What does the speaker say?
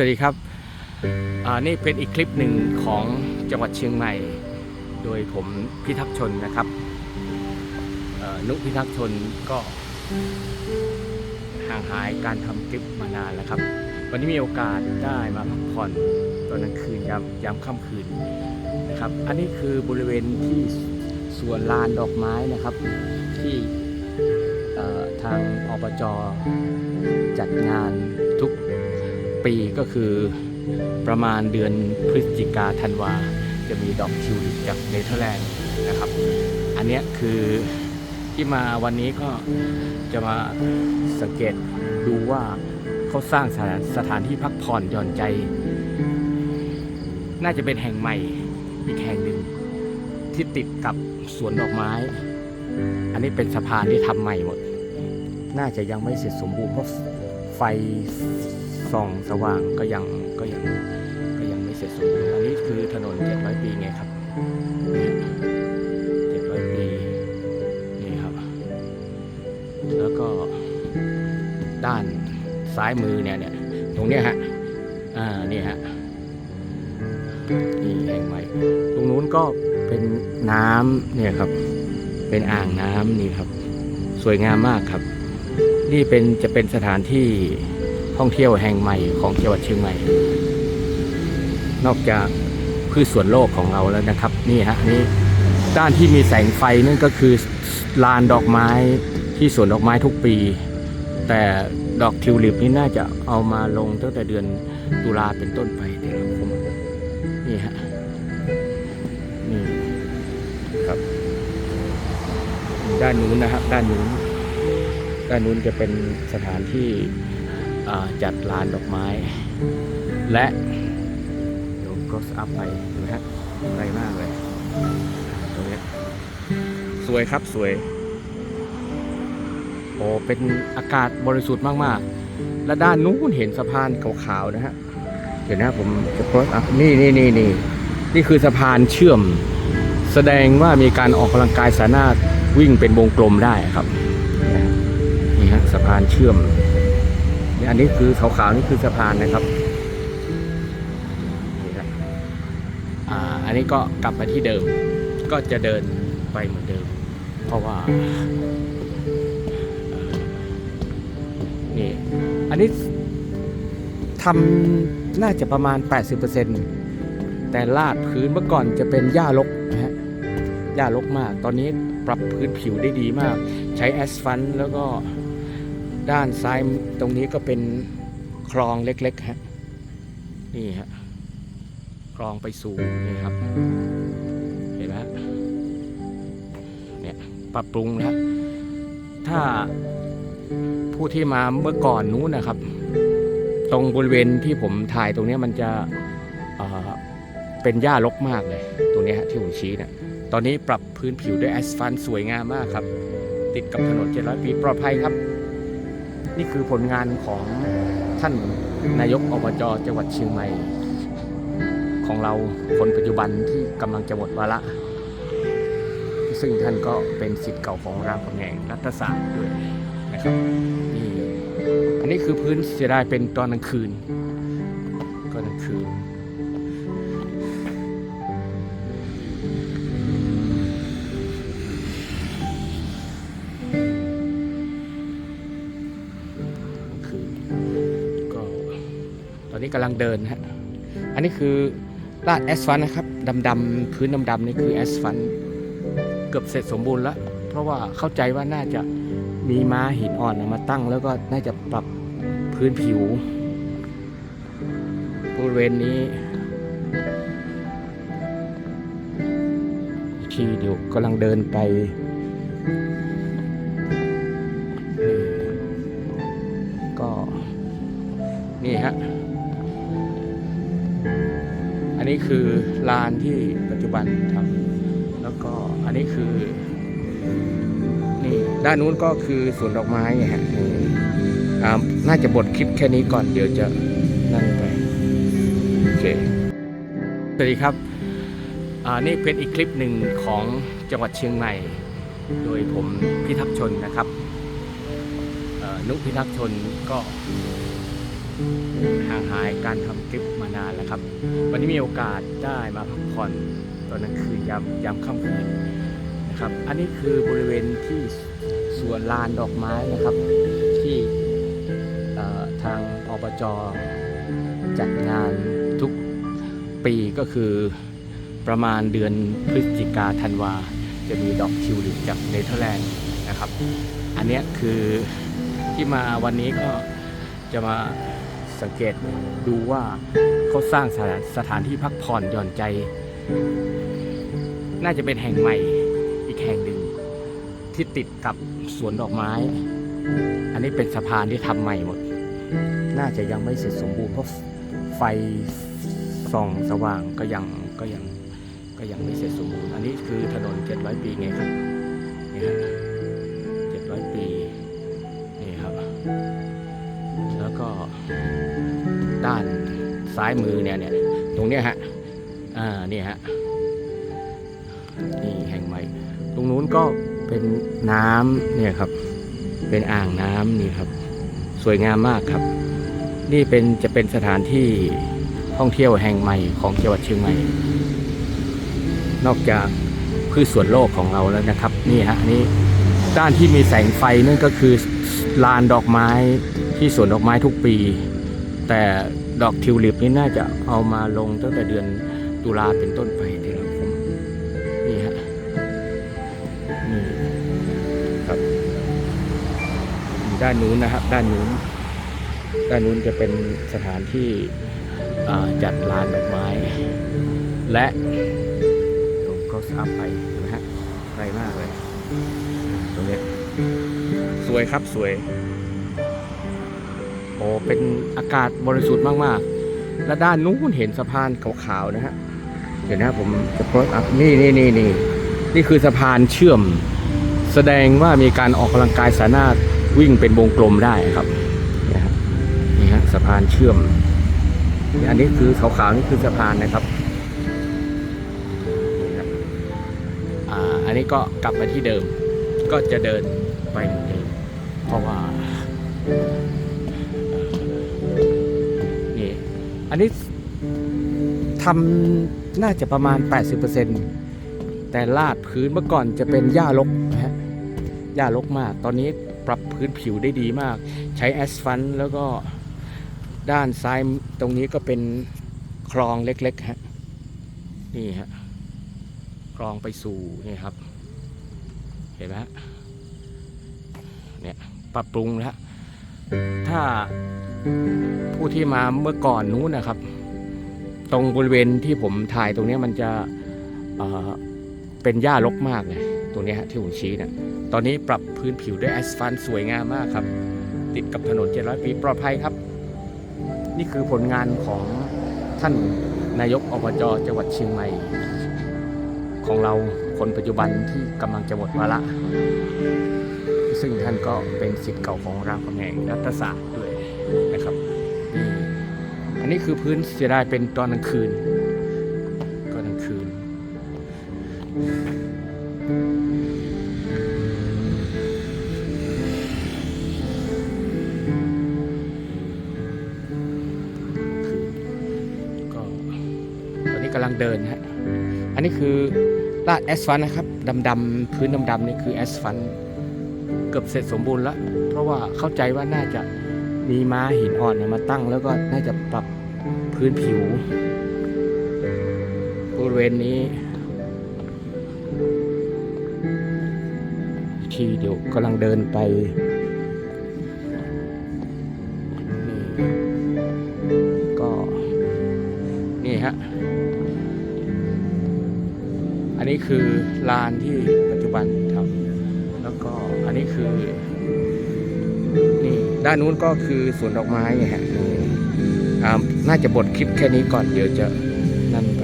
สวัสดีครับอ่านี่เป็นอีกคลิปหนึ่งของจังหวัดเชียงใหม่ โดยผมพิทักษ์ชนนะครับเอ่อนุพิทักษ์ชนก็ห่างหายการทำคลิปมานานแล้วครับ วันนี้มีโอกาสได้มาพักผ่อนตอนกลางคืนยามยามค่ำคืนนะครับ อันนี้คือบริเวณที่สวนลานดอกไม้นะครับ ที่เอ่อทางอบจจัดงานทุก ปีก็คือประมาณเดือนพฤศจิกาธันวา จะมีดอกทิวลิปจากเนเธอร์แลนด์นะครับ อันนี้คือที่มาวันนี้ก็จะมาสังเกตดูว่าเขาสร้างสถานสถานที่พักผ่อนหย่อนใจ น่าจะเป็นแห่งใหม่อีกแห่งหนึ่งที่ติดกับสวนดอกไม้ อันนี้เป็นสะพานที่ทำใหม่หมด น่าจะยังไม่เสร็จสมบูรณ์เพราะไฟ ส่องสว่างก็ยังก็ยังก็ยังไม่เสร็จสมบูรณ์อันนี้คือถนน 700 ปีไงครับเจ็ดร้อยปีนี่ครับ แล้วก็ด้านซ้ายมือเนี่ยเนี่ยตรงเนี้ยฮะอ่านี่ฮะนี่แห่งใหม่ ตรงนู้นก็เป็นน้ำเนี่ยครับ เป็นอ่างน้ำนี่ครับ สวยงามมากครับ นี่เป็นจะเป็นสถานที่ ท่องเที่ยวแห่งใหม่ของจังหวัดเชียงใหม่ นอกจากพืชสวนโลกของเราแล้วนะครับ นี่ฮะนี่ด้านที่มีแสงไฟนั่นก็คือลานดอกไม้ที่สวนดอกไม้ทุกปี แต่ดอกทิวลิปนี่น่าจะเอามาลงตั้งแต่เดือนตุลาเป็นต้นไปเดือนธันวาคมนี่ฮะนี่ครับ ด้านนู้นนะครับด้านนู้นด้านนู้นจะเป็นสถานที่ จัดลานดอกไม้ และเดี๋ยวก็อัพไปเห็นไหมฮะไกลมากเลยตรงนี้สวยครับสวย โอ้เป็นอากาศบริสุทธิ์มาก ๆ และด้านนู้นเห็นสะพานขาวๆนะฮะเดี๋ยวนะผมจะโพสอัพนี่นี่นี่นี่นี่คือสะพานเชื่อม แสดงว่ามีการออกกำลังกายสามารถวิ่งเป็นวงกลมได้ครับนี่ฮะสะพานเชื่อม อันนี้คือขาวๆนี่คือสะพานนะครับอันนี้ก็กลับมาที่เดิม ก็จะเดินไปเหมือนเดิม เพราะว่านี่อันนี้ทำน่าจะประมาณ 80%แต่ลาดพื้นเมื่อก่อนจะเป็นหญ้ารกนะฮะหญ้ารกมาก ตอนนี้ปรับพื้นผิวได้ดีมาก ใช้แอสฟัลต์แล้วก็ ด้านซ้ายตรงนี้ก็เป็นคลองเล็กๆฮะนี่ฮะคลองไปสู่นี่ครับ เห็นไหมฮะเนี่ยปรับปรุงนะถ้าผู้ที่มาเมื่อก่อนนู้นนะครับ ตรงบริเวณที่ผมถ่ายตรงนี้มันจะเเป็นหญ้ารกมากเลย ตรงนี้ฮะที่ผมชี้เนี่ยตอนนี้ปรับพื้นผิวด้วยแอสฟัลต์สวยงามมากครับ ติดกับถนน700 ปีปลอดภัยครับ นี่คือผลงานของท่านนายกอบจจังหวัดเชียงใหม่ ของเราคนปัจจุบันที่กำลังจะหมดวาระซึ่งท่านก็เป็นสิทธิ์เก่าของรามคำแหงรัฐศาสตร์ด้วยนะครับนี่อันนี้คือพื้นเสียดายเป็นตอนกลางคืน อนนี้กำลังเดินฮะอันนี้คือลาดแอสฟัลต์นะครับดำๆพื้นดำๆนี่คือแอสฟัลต์เกือบเสร็จสมบูรณ์แล้ว เพราะว่าเข้าใจว่าน่าจะมีม้าหินอ่อนมาตั้ง แล้วก็น่าจะปรับพื้นผิวบริเวณนี้ที่เดี๋ยวกำลังเดินไปก็นี่ฮะ นนี้คือลานที่ปัจจุบันทำแล้วก็อันนี้คือ นี่ด้านนู้นก็คือสวนดอกไม้ไงฮะนี่อ่าน่าจะบทคลิปแค่นี้ก่อนเดี๋ยวจะนั่งไปโอเคสวัสดีครับอ่านี่เป็นอีกคลิปหนึ่งของจังหวัดเชียงใหม่ โดยผมพิทักษ์ชนนะครับเอ่อนุพิทักษ์ชนก็ ห่างหายการทำคลิปมานานแล้วครับ วันนี้มีโอกาสได้มาพักผ่อนตอนนั้นคืนยามยามค่ำคืนนะครับ อันนี้คือบริเวณที่สวนลานดอกไม้นะครับ ที่ทางอบจจัดงานทุกปีก็คือประมาณเดือนพฤศจิกาธันวา จะมีดอกทิวลิปจากเนเธอร์แลนด์นะครับ อันนี้คือที่มาวันนี้ก็จะมา สังเกตดูว่าเขาสร้างสถานสถานที่พักผ่อนหย่อนใจ น่าจะเป็นแห่งใหม่อีกแห่งหนึ่ง ที่ติดกับสวนดอกไม้ อันนี้เป็นสะพานที่ทำใหม่หมด น่าจะยังไม่เสร็จสมบูรณ์เพราะไฟส่องสว่างก็ยังก็ยังก็ยังไม่เสร็จสมบูรณ์ อันนี้คือถนน 700 ปีไงครับนี่ฮะ700 ด้านซ้ายมือเนี่ยเนี่ยตรงเนี้ยฮะอ่านี่ฮะนี่แห่งใหม่ ตรงนู้นก็เป็นน้ำเนี่ยครับ เป็นอ่างน้ำนี่ครับ สวยงามมากครับ นี่เป็นจะเป็นสถานที่ท่องเที่ยวแห่งใหม่ของจังหวัดเชียงใหม่ นอกจากพืชสวนโลกของเราแล้วนะครับ นี่ฮะนี่ด้านที่มีแสงไฟนั่นก็คือลานดอกไม้ที่สวนดอกไม้ทุกปี แต่ ดอกทิวลิปนี่น่าจะเอามาลงตั้งแต่เดือนตุลาเป็นต้นไปเดือนคมนี่ฮะนี่ครับด้านนู้นนะครับ ด้านนู้น ด้านนู้นจะเป็นสถานที่จัดลานดอกไม้ และผมก็ซับไปเห็นไหมฮะไกลมากเลย ตรงนี้สวยครับสวย โอ้เป็นอากาศบริสุทธิ์มากๆ และด้านนู้นเห็นสะพานขาวๆนะฮะเดี๋ยวนะผมจะโพสต์อัพนี่นี่นี่นี่นี่คือสะพานเชื่อม แสดงว่ามีการออกกำลังกายสามารถวิ่งเป็นวงกลมได้ครับนี่ฮะนี่ฮะสะพานเชื่อม อันนี้คือขาวๆนี่คือสะพานนะครับนี่ครับอ่าอันนี้ก็กลับมาที่เดิมก็จะเดินไปเหมือนเดิมเพราะว่า นนี้ทำน่าจะประมาณ 80%แต่ลาดพื้นเมื่อก่อนจะเป็นหญ้ารกนะฮะหญ้ารกมาก ตอนนี้ปรับพื้นผิวได้ดีมาก ใช้แอสฟัลต์แล้วก็ด้านซ้ายตรงนี้ก็เป็นคลองเล็กๆฮะนี่ฮะคลองไปสู่นี่ครับ เห็นไหมฮะเนี่ยปรับปรุงแล้วถ้า ผู้ที่มาเมื่อก่อนนู้นนะครับ ตรงบริเวณที่ผมถ่ายตรงนี้มันจะเเป็นหญ้ารกมากเลยตรงนี้ฮะที่ผมชี้เนี่ยตอนนี้ปรับพื้นผิวด้วยแอสฟัลต์สวยงามมากครับ ติดกับถนน 700 ปีปลอดภัยครับ นี่คือผลงานของท่านนายกอบจจังหวัดเชียงใหม่ ของเราคนปัจจุบันที่กำลังจะหมดวาระซึ่งท่านก็เป็นสิทธิ์เก่าของรามคำแหงรัฐศาสตร์ด้วย นะครับ อันนี้คือพื้นเสียดายเป็นตอนกลางคืนตอนกลางคืน ก็ตอนนี้กำลังเดินฮะ อันนี้คือลาดแอสฟัลต์นะครับดำๆพื้นดำๆนี่คือแอสฟัลต์เกือบเสร็จสมบูรณ์แล้ว เพราะว่าเข้าใจว่าน่าจะ มีม้าหินอ่อนเนี่ยมาตั้งแล้วก็น่าจะปรับพื้นผิวบริเวณนี้ ทีเดี๋ยวกำลังเดินไปนี่ก็นี่ฮะ อันนี้คือลานที่ปัจจุบันทำแล้วก็อันนี้คือ นี่ด้านนู้นก็คือสวนดอกไม้ไงฮะนี่อ่าน่าจะบทคลิปแค่นี้ก่อนเดี๋ยวจะนั่นไป